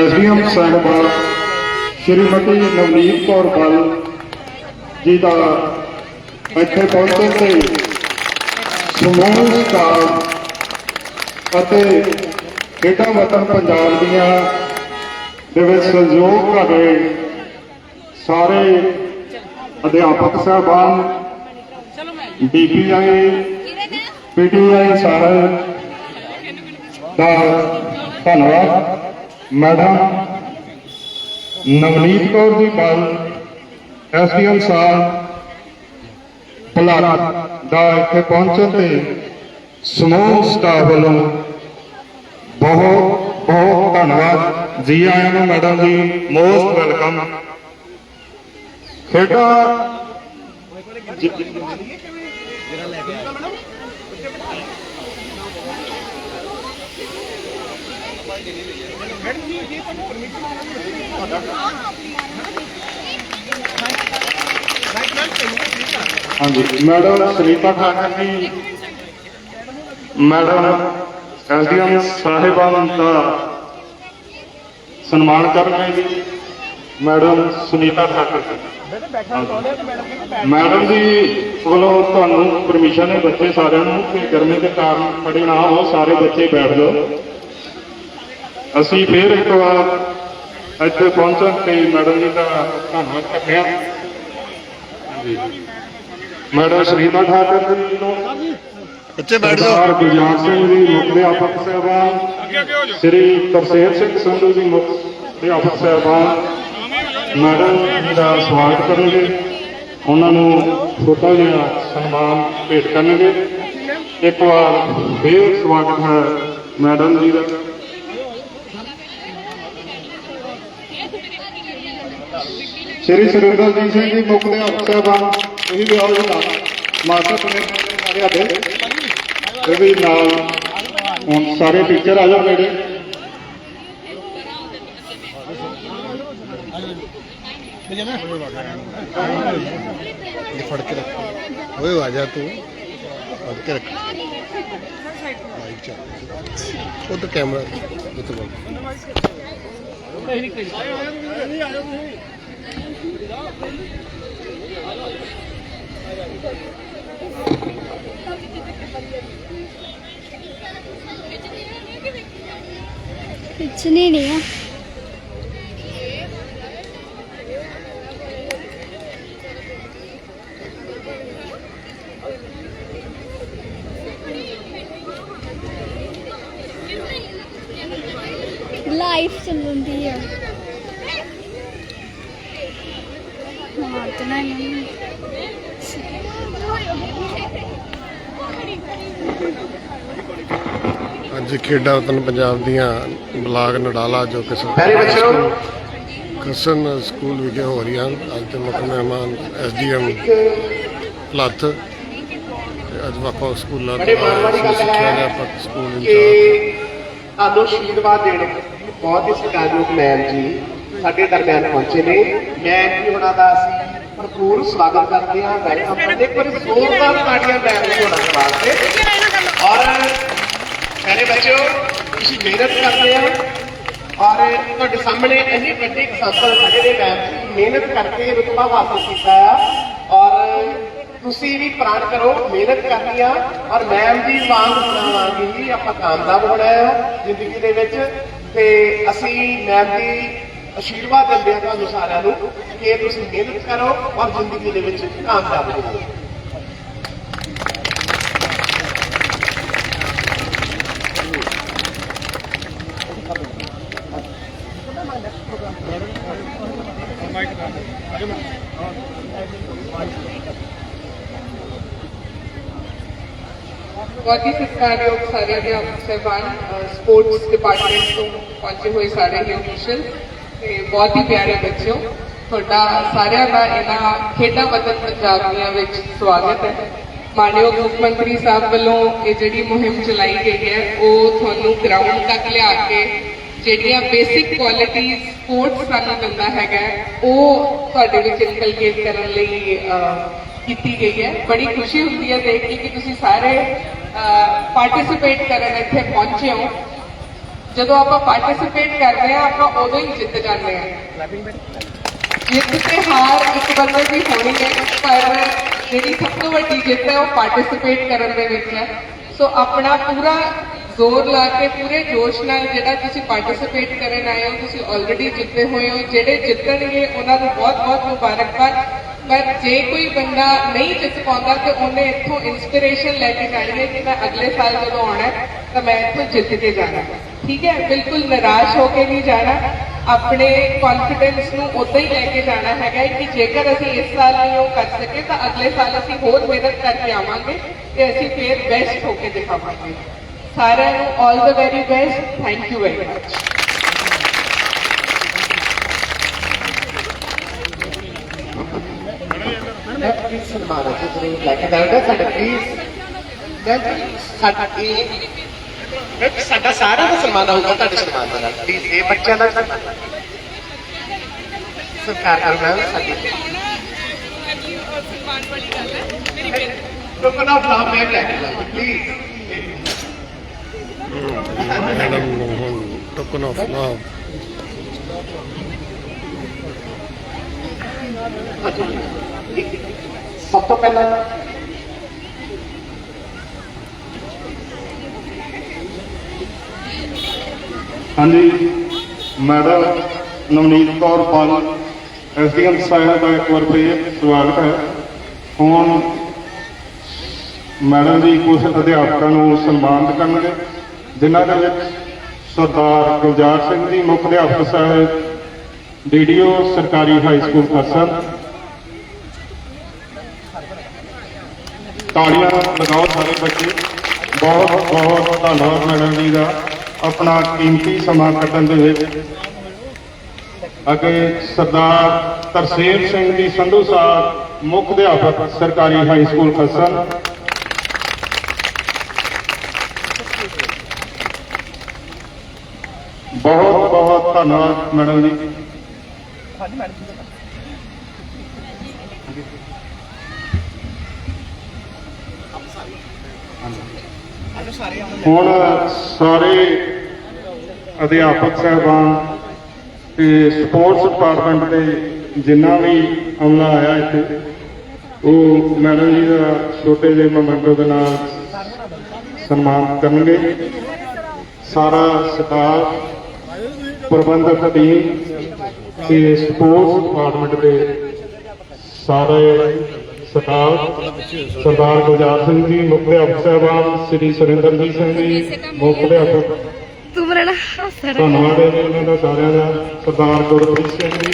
SDM ਸਾਹਿਬਾ ਸ਼੍ਰੀਮਤੀ ਨਵਨੀਤ ਕੌਰ ਬਲ ਜੀ ਦਾ ਇੱਥੇ ਪਹੁੰਚੇ ਤੇ ਸਮੂਹ ਸਟਾਫ ਅਤੇ ਖੇਡਾਂ ਵਤਨ ਪੰਜਾਬ ਦੀਆਂ ਦੇ ਵਿੱਚ ਸਹਿਯੋਗ ਕਰ ਰਹੇ ਸਾਰੇ ਅਧਿਆਪਕ ਸਾਹਿਬਾਨ ਬੀਪੀਆਈ ਪੀਟੀਆਈ ਸਾਹਿਬ ਦਾ ਧੰਨਵਾਦ। ਮੈਡਮ, ਨਵਨੀਤ ਕੌਰ ਜੀ ਬਲ ਐਸਡੀਐਮ ਸਾਹਿਬ ਪਲਾਟ ਦਾ ਇੱਥੇ ਪਹੁੰਚਣ ਤੇ ਸਮੂਹ ਸਟਾਫ ਵੱਲੋਂ ਬਹੁਤ ਬਹੁਤ ਧੰਨਵਾਦ। ਜੀ ਆਇਆਂ ਨੂੰ ਮੈਡਮ ਜੀ ਮੋਸਟ ਵੈਲਕਮ ਖੇਡਾਂ ਜ- ਹਾਂਜੀ, ਮੈਡਮ ਸੁਨੀਤਾ ਠਾਕਰ ਜੀ। ਮੈਡਮ ਐਸਡੀਐਮ ਸਾਹਿਬਾਨ ਦਾ ਸਨਮਾਨ ਕਰਨਗੇ ਜੀ। ਮੈਡਮ ਸੁਨੀਤਾ ਠਾਕੁਰ ਜੀ। ਮੈਡਮ ਜੀ, ਵੱਲੋਂ ਤੁਹਾਨੂੰ ਪਰਮਿਸ਼ਨ ਹੈ, ਬੱਚੇ ਸਾਰਿਆਂ ਨੂੰ, ਕਿ ਗਰਮੀ ਦੇ ਕਾਰਨ ਖੜੇ ਨਾ ਹੋ, ਸਾਰੇ ਬੱਚੇ ਬੈਠ ਜਾਓ। ਅਸੀਂ ਫੇਰ ਇੱਕ ਵਾਰ ਇੱਥੇ ਪਹੁੰਚਣ ਤੇ ਮੈਡਮ ਜੀ ਦਾ ਧੰਨਵਾਦ ਕਰਦੇ ਹਾਂ। ਜੀ ਮੈਡਮ ਸੁਨੀਤਾ ਠਾਕਰ ਜੀ ਨੂੰ ਬੱਚੇ ਬੈਠ ਜਾਓ। ਸਰਦਾਰ ਗੁਰਜਾਨ ਸਿੰਘ ਜੀ ਮੁੱਖ ਅਧਿਆਪਕ ਸਾਹਿਬਾਨ ਸ੍ਰੀ ਤਰਸੇਮ ਸਿੰਘ ਸੰਧੂ ਜੀ ਮੁੱਖ ਅਧਿਆਪਕ ਸਾਹਿਬਾਨ ਮੈਡਮ ਜੀ ਦਾ ਸਵਾਗਤ ਕਰਨਗੇ। ਉਹਨਾਂ ਨੂੰ ਛੋਟਾ ਜਿਹਾ ਸਨਮਾਨ ਭੇਟ ਕਰਨਗੇ। ਇੱਕ ਵਾਰ ਫੇਰ ਸਵਾਗਤ ਹੈ ਮੈਡਮ ਜੀ ਦਾ। ਸ੍ਰੀ ਸੁਰਿੰਦਰਜੀਤ ਸਿੰਘ ਜੀ ਮੁੱਖ ਅਧਿਆਪਕ ਸਾਹਿਬਾਨ ਤੁਸੀਂ ਵੀ ਆਓ ਜੀ ਨਾਲ। ਮਾਸਟਰ ਸਾਰੇ ਆਦੇ ਇਹ ਵੀ ਨਾਲ। ਹੁਣ ਸਾਰੇ ਟੀਚਰ ਆ ਜਾਓ ਨੇੜੇ ਇਹ ਫੜ ਕੇ ਰੱਖ ਓਏ ਆ ਜਾ ਤੂੰ। ਫੜ ਕੇ ਰੱਖ। ਲਾਈਟ ਚੱਲ। ਉਹ ਤਾਂ ਕੈਮਰਾ ਉੱਤੇ ਬੰਦ ਪਿੱਛੇ ਨਹੀਂ ਆ। ਲਾਈਫ ਆ। ਹਾਂ ਤੇ ਨਹੀਂ ਅੱਜ ਖੇਡਾਂ ਵਤਨ ਪੰਜਾਬ ਦੀਆਂ ਬਲਾਕ ਨਡਾਲਾ ਜੋ ਕਿ ਬੱਚਿਓ ਕਸਨ ਸਕੂਲ ਵਿਖੇ ਹੋ ਰਹੀਆਂ। ਹਨ ਅੱਜ ਦੇ ਮੁੱਖ ਮਹਿਮਾਨ ਐਸਡੀਐਮ ਪਲੱਥ। ਤੇ ਅੱਜ ਵੱਖ ਸਕੂਲਾਂ ਤੋਂ ਸਿੱਖਿਆ ਸਕੂਲ ਇੰਚਾਰਜ। ਤੁਹਾਨੂੰ ਆਸ਼ੀਰਵਾਦ ਦੇਣ। ਬਹੁਤ ਹੀ ਸਤਿਕਾਰਯੋਗ ਮੈਮ ਜੀ ਸਾਡੇ ਦਰਮਿਆਨ ਪਹੁੰਚੇ ਨੇ। ਮੈਮ ਜੀ ਉਹਨਾਂ ਦਾ ਅਸੀਂ ਭਰਪੂਰ ਸਵਾਗਤ ਕਰਦੇ ਹਾਂ। ਵੈਲਕਮ ਕਰਦੇ ਹਾਂ। ਜ਼ੋਰਦਾਰ ਤਾੜੀਆਂ ਮੈਮ ਜੀ ਹੋਣਾ ਵਾਸਤੇ। ਔਰ ਮੇਰੇ ਬੱਚਿਓ, ਤੁਸੀਂ ਮਿਹਨਤ ਕਰਦੇ ਆ। ਔਰ ਤੁਹਾਡੇ ਸਾਹਮਣੇ ਇੰਨੀ ਵੱਡੀ ਐਗਜ਼ਾਮਪਲ ਖੜੇ ਨੇ ਮੈਮ ਜੀ, ਮਿਹਨਤ ਕਰਕੇ ਰੁਤਬਾ ਹਾਸਲ ਕੀਤਾ ਆ। ਔਰ ਤੁਸੀਂ ਵੀ ਪ੍ਰਾਣ ਕਰੋ, ਮਿਹਨਤ ਕਰਨੀ ਆ, ਔਰ ਮੈਮ ਜੀ ਵਾਂਗ ਬਣਾਵਾਂਗੇ ਜੀ ਆਪਾਂ ਕਾਮਯਾਬ ਹੋਣਾ ਹੈ ਜ਼ਿੰਦਗੀ ਦੇ ਵਿੱਚ। ਤੇ ਅਸੀਂ ਮੈਮ ਦੀ ਅਸ਼ੀਰਵਾਦ ਦਿੰਦੇ ਹਾਂ ਤੁਹਾਨੂੰ ਸਾਰਿਆਂ ਨੂੰ ਕਿ ਤੁਸੀਂ ਮਿਹਨਤ ਕਰੋ ਔਰ ਜ਼ਿੰਦਗੀ ਦੇ ਵਿੱਚ ਕਾਮਯਾਬ ਹੋਵੋ ਬਹੁਤ ਹੀ ਸਤਿਕਾਰਯੋਗ ਸਾਰੇ ਅਧਿਆਪਕ ਸਾਹਿਬਾਨ ਸਪੋਰਟਸ ਡਿਪਾਰਟਮੈਂਟ ਤੋਂ ਪਹੁੰਚੇ ਹੋਏ ਸਾਰੇ ਹੀ ਅਫੀਸ਼ਲ ਤੇ ਬਹੁਤ ਹੀ ਪਿਆਰੇ ਬੱਚਿਓ ਤੁਹਾਡਾ ਸਾਰਿਆਂ ਦਾ ਇਹਨਾਂ ਖੇਡਾਂ ਵਤਨ ਪੰਜਾਬ ਦੀਆਂ ਵਿੱਚ ਸਵਾਗਤ ਹੈ। ਮਾਨਯੋਗ ਮੁੱਖ ਮੰਤਰੀ ਸਾਹਿਬ ਵੱਲੋਂ ਇਹ ਜਿਹੜੀ ਮੁਹਿੰਮ ਚਲਾਈ ਗਈ ਹੈ, ਉਹ ਤੁਹਾਨੂੰ ਗਰਾਊਂਡ ਤੱਕ ਲਿਆ ਕੇ ਜਿਹੜੀਆਂ ਬੇਸਿਕ ਕੁਆਲਿਟੀਆਂ ਸਪੋਰਟਸ ਸਾਨੂੰ ਦਿੰਦਾ ਹੈਗਾ ਉਹ ਤੁਹਾਡੇ ਵਿੱਚ ਇਨਕਲਕੇਟ ਕਰਨ ਲਈ ਕੀਤੀ ਗਈ ਹੈ। ਬੜੀ ਖੁਸ਼ੀ ਹੁੰਦੀ ਹੈ ਦੇਖ ਕੇ ਕਿ ਤੁਸੀਂ ਸਾਰੇ ਪਾਰਟਿਸਿਪੇਟ ਕਰਨ ਇੱਥੇ ਪਹੁੰਚੇ ਹੋ। ਜਦੋਂ ਆਪਾਂ ਪਾਰਟਿਸਿਪੇਟ ਕਰਦੇ ਆ ਆਪਾਂ ਉਦੋਂ ਹੀ ਜਿੱਤ ਜਾਂਦੇ ਆ ਜਿੱਤ ਤੇ ਹਾਰ ਇੱਕ ਬੰਦੇ ਦੀ ਹੋਣੀ ਹੈ, ਪਰ ਜਿਹੜੀ ਸਭ ਤੋਂ ਵੱਡੀ ਜਿੱਤ ਹੈ, ਉਹ ਪਾਰਟਿਸਿਪੇਟ ਕਰਨ ਦੇ ਵਿੱਚ ਹੈ। ਸੋ ਆਪਣਾ ਪੂਰਾ ਜ਼ੋਰ ਲਾ ਕੇ, ਪੂਰੇ ਜੋਸ਼ ਨਾਲ ਜਿਹੜਾ ਤੁਸੀਂ ਪਾਰਟਿਸਿਪੇਟ ਕਰਨ ਆਏ ਹੋ, ਤੁਸੀਂ ਆਲਰੇਡੀ ਜਿੱਤੇ ਹੋਏ ਹੋ। ਜਿਹੜੇ ਜਿੱਤਣਗੇ, ਉਹਨਾਂ ਨੂੰ ਬਹੁਤ-ਬਹੁਤ ਮੁਬਾਰਕਬਾਦ। ਪਰ ਜੇ ਕੋਈ ਬੰਦਾ ਨਹੀਂ ਜਿੱਤ ਪਾਉਂਦਾ ਤੇ ਉਹਨੇ ਇੱਥੋਂ ਇਨਸਪੀਰੇਸ਼ਨ ਲੈ ਕੇ ਜਾਣੀ ਹੈ ਕਿ ਮੈਂ ਅਗਲੇ ਸਾਲ ਜਦੋਂ ਆਉਣਾ ਤਾਂ ਮੈਂ ਇੱਥੋਂ ਜਿੱਤ ਕੇ ਜਾਣਾ ਠੀਕ ਹੈ? ਬਿਲਕੁਲ ਨਿਰਾਸ਼ ਹੋ ਕੇ ਨਹੀਂ ਜਾਣਾ। ਆਪਣੇ ਕੌਨਫੀਡੈਂਸ ਨੂੰ ਉਦਾਂ ਹੀ ਲੈ ਕੇ ਜਾਣਾ ਹੈਗਾ ਕਿ ਜੇਕਰ ਅਸੀਂ ਇਸ ਸਾਲ ਨਹੀਂ ਉਹ ਕਰ ਸਕੇ, ਤਾਂ ਅਗਲੇ ਸਾਲ ਅਸੀਂ ਹੋਰ ਮਿਹਨਤ ਕਰਕੇ ਆਵਾਂਗੇ ਤੇ ਅਸੀਂ ਫੇਰ ਬੈਸਟ ਹੋ ਕੇ ਦਿਖਾਵਾਂਗੇ। ਸਾਰਿਆਂ ਨੂੰ 올 ਦਾ very best thank you very much ਮੈਂ ਪਲੀਜ਼ ਸਨਮਾਨ ਹੈ ਜ਼ਰੂਰ ਲੈ ਕੇ ਜਾਊਂਗਾ ਸਾਡਾ ਪਲੀਜ਼ ਮੈਂ ਸਾਡੀ ਮੈਂ ਸਾਡਾ ਸਾਰਾ ਦਾ ਸਨਮਾਨ ਹੋਊਗਾ ਤੁਹਾਡੇ ਸਨਮਾਨ ਦੇ ਨਾਲ ਪਲੀਜ਼ ਇਹ ਬੱਚਿਆਂ ਦਾ ਸਨਮਾਨ ਸਤਿਕਾਰ ਕਰਨਾ ਸਾਡੀ ਰੁਕਣਾ ਫਲਾ ਮੈਂ ਲੈ ਕੇ ਜਾਊਂਗਾ ਪਲੀਜ਼ ਮੈਡਮ ਨੂੰ ਹੁਣ ਟੋਕਨ ਆਫ ਲਵ ਸਭ ਤੋਂ ਪਹਿਲਾਂ ਹਾਂਜੀ, ਮੈਡਮ ਨਵਨੀਤ ਕੌਰ ਪਾਲ ਐਸਡੀਐਮ ਸਾਹਿਬ ਦਾ ਇੱਕ ਵਾਰ ਫੇਰ ਸਵਾਗਤ ਹੈ। ਹੁਣ ਮੈਡਮ ਜੀ ਕੁਝ ਅਧਿਆਪਕਾਂ ਨੂੰ ਸਨਮਾਨਿਤ ਕਰਨਗੇ, ਜਿਨ੍ਹਾਂ ਦੇ ਵਿੱਚ ਸਰਦਾਰ ਗੁਲਜ਼ਾਰ ਸਿੰਘ ਜੀ, ਮੁੱਖ ਅਧਿਆਪਕ ਸਾਹਿਬ ਡੀਡੀਓ ਸਰਕਾਰੀ ਹਾਈ ਸਕੂਲ ਖਰਸਨ ਤਾੜੀਆਂ ਲਗਾਓ ਸਾਰੇ ਬੱਚੇ। ਬਹੁਤ ਬਹੁਤ ਧੰਨਵਾਦ ਮੈਡਮ ਜੀ ਦਾ। ਆਪਣਾ ਕੀਮਤੀ ਸਮਾਂ ਕੱਢਣ ਦੇ ਵਿੱਚ ਅੱਗੇ ਸਰਦਾਰ ਤਰਸੇਮ ਸਿੰਘ ਜੀ ਸੰਧੂ ਸਾਹਿਬ, ਮੁੱਖ ਅਧਿਆਪਕ, ਸਰਕਾਰੀ ਹਾਈ ਸਕੂਲ ਖਸਨ। ਬਹੁਤ ਬਹੁਤ ਧੰਨਵਾਦ ਮੈਡਮ ਜੀ। ਹੁਣ ਸਾਰੇ ਅਧਿਆਪਕ ਸਾਹਿਬਾਨ ਤੇ ਸਪੋਰਟਸ ਡਿਪਾਰਟਮੈਂਟ ਦੇ ਜਿੰਨਾ ਵੀ ਅਮਲਾ ਆਇਆ ਇੱਥੇ, ਉਹ ਮੈਡਮ ਜੀ ਦਾ ਛੋਟੇ ਜਿਹੇ ਮਮੈਂਟੋ ਦੇ ਨਾਲ ਸਨਮਾਨ ਕਰਨਗੇ। ਸਾਰਾ ਸਟਾਫ, ਪ੍ਰਬੰਧਕ ਟੀਮ ਤੇ ਸਪੋਰਟਸ ਡਿਪਾਰਟਮੈਂਟ ਦੇ ਸਾਰੇ ਸਟਾਫ ਸਰਦਾਰ ਗੁਲਜ਼ਾਰ ਸਿੰਘ ਜੀ ਮੁੱਖ ਅਧਿਆਪਕ ਸਾਹਿਬਾਨ ਸ੍ਰੀ ਸੁਰਿੰਦਰਜੀਤ ਸਿੰਘ ਜੀ ਮੁੱਖ ਅਧਿਆਪਕ। ਤੂੰ ਮੇਰਾ ਨਾ ਧੰਨਵਾਦ ਹੈ ਜੀ ਇਹਨਾਂ ਦਾ ਸਾਰਿਆਂ ਦਾ। ਸਰਦਾਰ ਗੁਰਪ੍ਰੀਤ ਸਿੰਘ ਜੀ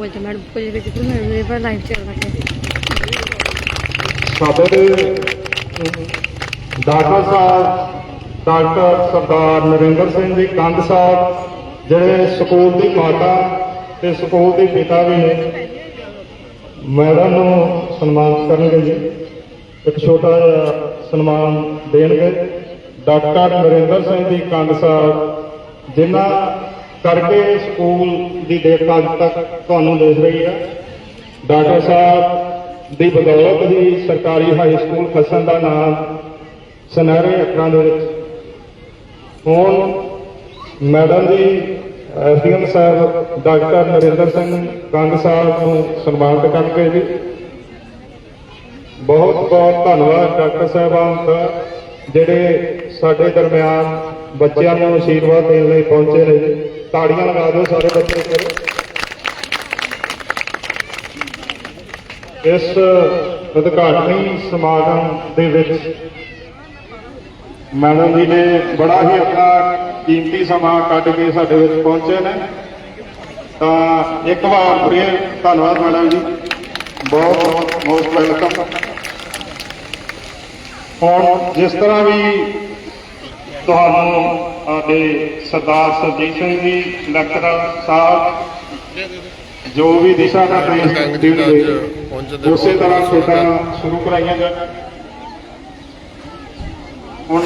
ਕਿਨੇ ਪੁੱਛ ਮੈਡਮ ਪੁੱਛ ਕੇ ਕਿਤੇ ਮੈਂ ਮੇਰੇ ਪਰ ਲਾਈਵ ਚੱਲ ਰਿਹਾ ਸਾਡੇ ਦੇ ਡਾਕਟਰ ਸਾਹਿਬ, ਡਾਕਟਰ ਸਰਦਾਰ ਨਰਿੰਦਰ ਸਿੰਘ ਜੀ ਕੰਦ ਸਾਹਿਬ, ਜਿਹੜੇ ਸਕੂਲ ਦੀ ਮਾਤਾ ਤੇ ਸਕੂਲ ਦੇ ਪਿਤਾ ਵੀ ਨੇ ਮੈਡਮ ਨੂੰ ਸਨਮਾਨਿਤ ਕਰਨਗੇ ਜੀ। ਇੱਕ ਛੋਟਾ ਜਿਹਾ ਸਨਮਾਨ ਦੇਣਗੇ। ਡਾਕਟਰ ਨਰਿੰਦਰ ਸਿੰਘ ਜੀ ਕੰਦ ਸਾਹਿਬ, ਜਿਨ੍ਹਾਂ ਕਰਕੇ ਸਕੂਲ ਦੀ ਦੇਖਭਾਲ ਤੱਕ ਤੁਹਾਨੂੰ ਦੇਖ ਰਹੀ ਹੈ। ਡਾਕਟਰ ਸਾਹਿਬ ਦੀ ਬਦੌਲਤ ਦੀ ਸਰਕਾਰੀ ਹਾਈ ਸਕੂਲ ਖਸਨ ਦਾ ਨਾਮ ਸੁਨਹਿਰੇ ਅੱਖਰਾਂ ਦੇ ਵਿੱਚ। ਹੁਣ madam ji SDM sahib, doctor Narinder Singh Kang sahib ਨੂੰ ਸਨਮਾਨਿਤ ਕਰਕੇ ਜੀ। ਬਹੁਤ ਬਹੁਤ ਧੰਨਵਾਦ ਡਾਕਟਰ ਸਾਹਿਬਾਨ ਦਾ, ਜਿਹੜੇ ਸਾਡੇ ਦਰਮਿਆਨ ਬੱਚਿਆਂ ਨੂੰ ਆਸ਼ੀਰਵਾਦ ਦੇਣ ਲਈ ਪਹੁੰਚੇ ਨੇ ਜੀ। ਤਾੜੀਆਂ ਲਗਾ ਦਿਓ ਸਾਰੇ ਬੱਚੇ ਕੋਲ ਇਸ ਉਦਘਾਟਨੀ ਸਮਾਗਮ ਦੇ ਵਿੱਚ ਮੈਡਮ ਜੀ ਨੇ ਬੜਾ ਹੀ ਆਪਣਾ ਕੀਮਤੀ ਸਮਾਂ ਕੱਢ ਕੇ ਸਾਡੇ ਵਿੱਚ ਪਹੁੰਚੇ ਨੇ। ਤਾਂ ਇੱਕ ਵਾਰ ਫਿਰ ਧੰਨਵਾਦ ਮੈਡਮ ਜੀ। ਬਹੁਤ ਬਹੁਤ ਮੋਸਟ ਵੈਲਕਮ ਹੁਣ ਜਿਸ ਤਰ੍ਹਾਂ ਵੀ ਤੁਹਾਨੂੰ ਸਾਡੇ ਸਰਦਾਰ ਸਰਜੀਤ ਸਿੰਘ ਜੀ ਲੈਕਚਰਰ ਸਾਹਿਬ ਜੋ ਵੀ ਦਿਸ਼ਾ ਨਿਰਦੇਸ਼ ਦੇਣਗੇ ਉਸੇ ਤਰ੍ਹਾਂ ਖੇਡਾਂ ਸ਼ੁਰੂ ਕਰਾਈਆਂ ਜਾਣ। ਹੁਣ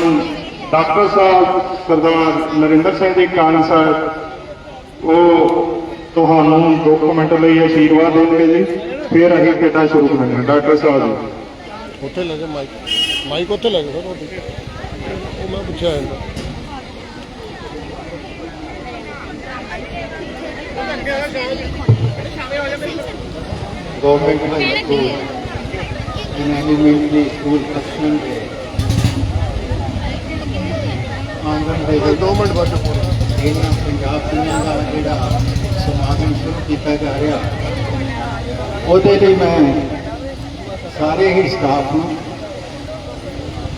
ਡਾਕਟਰ ਸਾਹਿਬ ਸਰਦਾਰ ਨਰਿੰਦਰ ਸਿੰਘ ਜੀ ਕਾਨ ਸਾਹਿਬ ਉਹ ਤੁਹਾਨੂੰ 2 ਮਿੰਟ ਲਈ ਆਸ਼ੀਰਵਾਦ ਦੇਣਗੇ ਜੀ। ਫਿਰ ਅਸੀਂ ਖੇਡਾਂ ਸ਼ੁਰੂ ਕਰਾਂਗੇ? ਡਾਕਟਰ ਸਾਹਿਬ ਜੀ। ਉੱਥੇ ਲੈ ਜਾ ਮਾਈਕ ਮਾਈਕ ਉੱਥੇ ਲੈ ਜਾ ਤੁਹਾਡੀ। ਉਹ ਮੈਂ ਪੁੱਛਿਆ ਜਾਂਦਾ government high school in elementary school पश्चिम के ਆਂਗਣ ਦੇ ਵਿੱਚ 2 ਮਿੰਟ ਬਾਅਦ ਫੋਨ ਇਹਨਾਂ ਪੰਜਾਬ ਦੀਆਂ ਦਾ ਜਿਹੜਾ ਸਮਾਗਮ ਸ਼ੁਰੂ ਕੀਤਾ ਜਾ ਰਿਹਾ ਉਹਦੇ ਲਈ ਮੈਂ ਸਾਰੇ ਹੀ ਸਟਾਫ ਨੂੰ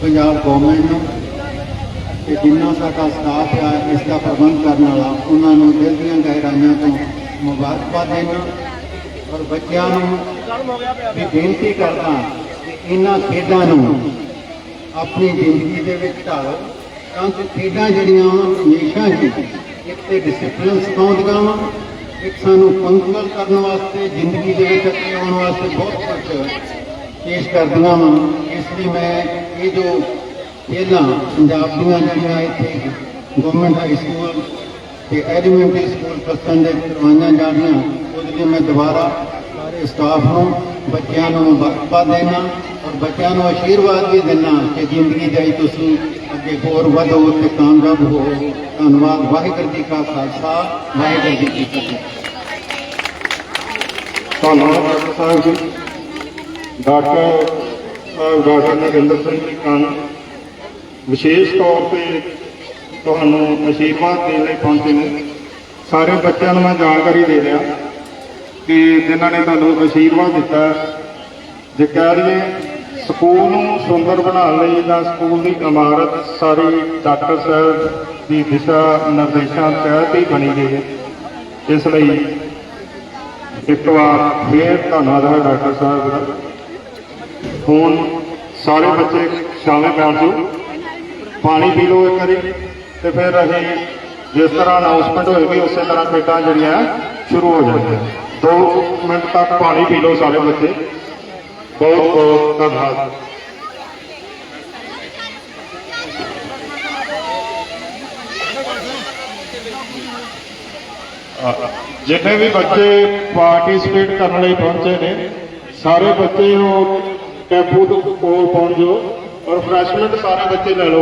ਪੰਜਾਬ ਗਵਰਨਮੈਂਟ ਨੂੰ ਤੇ ਜਿੰਨਾ ਸਾਡਾ ਸਟਾਫ ਆ ਇਸ ਦਾ ਪ੍ਰਬੰਧ ਕਰਨ ਵਾਲਾ ਉਹਨਾਂ ਨੂੰ ਦਿਲ ਦੀਆਂ ਗਹਿਰਾਈਆਂ ਤੋਂ ਮੁਬਾਰਕਬਾਦ ਦੇਣਾ ਔਰ ਬੱਚਿਆਂ ਨੂੰ ਵੀ ਬੇਨਤੀ ਕਰਦਾ ਕਿ ਇਹਨਾਂ ਖੇਡਾਂ ਨੂੰ ਆਪਣੀ ਜ਼ਿੰਦਗੀ ਦੇ ਵਿੱਚ ਢਾਲੋ। ਤਾਂ ਕਿ ਖੇਡਾਂ ਜਿਹੜੀਆਂ ਵਾਂ, ਹਮੇਸ਼ਾ ਹੀ ਇੱਕ ਤੇ ਡਿਸਪਲਿਨ ਸਿਖਾਉਂਦੀਆਂ ਵਾ ਇੱਕ ਸਾਨੂੰ ਪੰਕਚੁਅਲ ਕਰਨ ਵਾਸਤੇ ਜ਼ਿੰਦਗੀ ਦੇ ਵਿੱਚ ਅੱਗੇ ਆਉਣ ਵਾਸਤੇ ਬਹੁਤ ਕੁਝ ਪੇਸ਼ ਕਰਦੀਆਂ ਵਾ। ਇਸ ਲਈ ਮੈਂ ਇਹ ਜੋ ਖੇਡਾਂ ਪੰਜਾਬ ਦੀਆਂ ਜਿਹੜੀਆਂ ਇੱਥੇ ਗਵਰਨਮੈਂਟ ਹਾਈ ਸਕੂਲ ਤੇ ਐਲੀਮੈਂਟਰੀ ਸਕੂਲ ਪਸੰਦ ਦੇ ਕਰਵਾਈਆਂ ਜਾ ਰਹੀਆਂ ਉਹਦੇ ਲਈ ਮੈਂ ਦੁਬਾਰਾ ਸਾਰੇ ਸਟਾਫ ਨੂੰ, ਬੱਚਿਆਂ ਨੂੰ ਮੁਬਾਰਕਬਾਦ ਦੇਣਾ ਔਰ ਬੱਚਿਆਂ ਨੂੰ ਆਸ਼ੀਰਵਾਦ ਵੀ ਦੇਣਾ ਕਿ ਜ਼ਿੰਦਗੀ ਦੇ ਵਿੱਚ ਤੁਸੀਂ ਅੱਗੇ ਹੋਰ ਵਧੋ ਤੇ ਕਾਮਯਾਬ ਹੋ। ਧੰਨਵਾਦ, ਵਾਹਿਗੁਰੂ ਜੀ ਕਾ ਖਾਲਸਾ, ਵਾਹਿਗੁਰੂ ਜੀ ਕੀ ਫਤਿਹ। ਧੰਨਵਾਦ ਸਾਹਿਬ ਜੀ। ਡਾਕਟਰ ਸਾਹਿਬ, ਡਾਕਟਰ ਨਰਿੰਦਰ ਸਿੰਘ ਜੀ ਕੰਨ ਵਿਸ਼ੇਸ਼ ਤੌਰ ਤੇ ਤੁਹਾਨੂੰ ਆਸ਼ੀਰਵਾਦ ਦੇਣ ਲਈ ਪਹੁੰਚੇ ਨੇ। ਸਾਰੇ ਬੱਚਿਆਂ ਨੂੰ ਮੈਂ ਜਾਣਕਾਰੀ ਦੇ ਰਿਹਾ ਕਿ ਜਿਨ੍ਹਾਂ ਨੇ ਤੁਹਾਨੂੰ ਆਸ਼ੀਰਵਾਦ ਦਿੱਤਾ, ਜੇ ਕਹਿ ਲਈਏ ਸਕੂਲ ਨੂੰ ਸੁੰਦਰ ਬਣਾਉਣ ਲਈ ਜਾਂ ਸਕੂਲ ਦੀ ਇਮਾਰਤ, ਸਾਰੀ ਡਾਕਟਰ ਸਾਹਿਬ ਦੀ ਦਿਸ਼ਾ ਨਿਰਦੇਸ਼ਾਂ ਤਹਿਤ ਹੀ ਬਣੀ ਗਈ ਹੈ। ਇਸ ਲਈ ਇੱਕ ਵਾਰ ਫੇਰ ਧੰਨਵਾਦ ਹੈ ਡਾਕਟਰ ਸਾਹਿਬ ਦਾ। ਹੁਣ ਸਾਰੇ ਬੱਚੇ ਸ਼ਾਮਿਲ ਬੈਠ ਜਾਓ। ਪਾਣੀ ਪੀ ਲਓ ਇੱਕ ਵਾਰੀ ਤੇ ਫਿਰ ਅਸੀਂ ਜਿਸ ਤਰ੍ਹਾਂ ਅਨਾਉਂਸਮੈਂਟ ਹੋਏਗੀ, ਉਸੇ ਤਰ੍ਹਾਂ ਖੇਡਾਂ ਜਿਹੜੀਆਂ ਸ਼ੁਰੂ ਹੋ ਜਾਣਗੀਆਂ। 2 ਮਿੰਟ ਤੱਕ ਪਾਣੀ ਪੀ ਲਓ ਸਾਰੇ ਬੱਚੇ। ਬਹੁਤ ਬਹੁਤ ਧੰਨਵਾਦ। ਅ- ਜਿੰਨੇ ਵੀ ਬੱਚੇ ਪਾਰਟਿਸਿਪੇਟ ਕਰਨ ਲਈ ਪਹੁੰਚੇ ਨੇ, ਸਾਰੇ ਬੱਚੇ ਉਹ ਕੈਂਪੂ ਤੋਂ ਕੋਲ ਪਹੁੰਚ ਜਾਓ ਔਰ ਫਰੈਸ਼ਮੈਂਟ ਸਾਰੇ ਬੱਚੇ ਲੈ ਲਓ।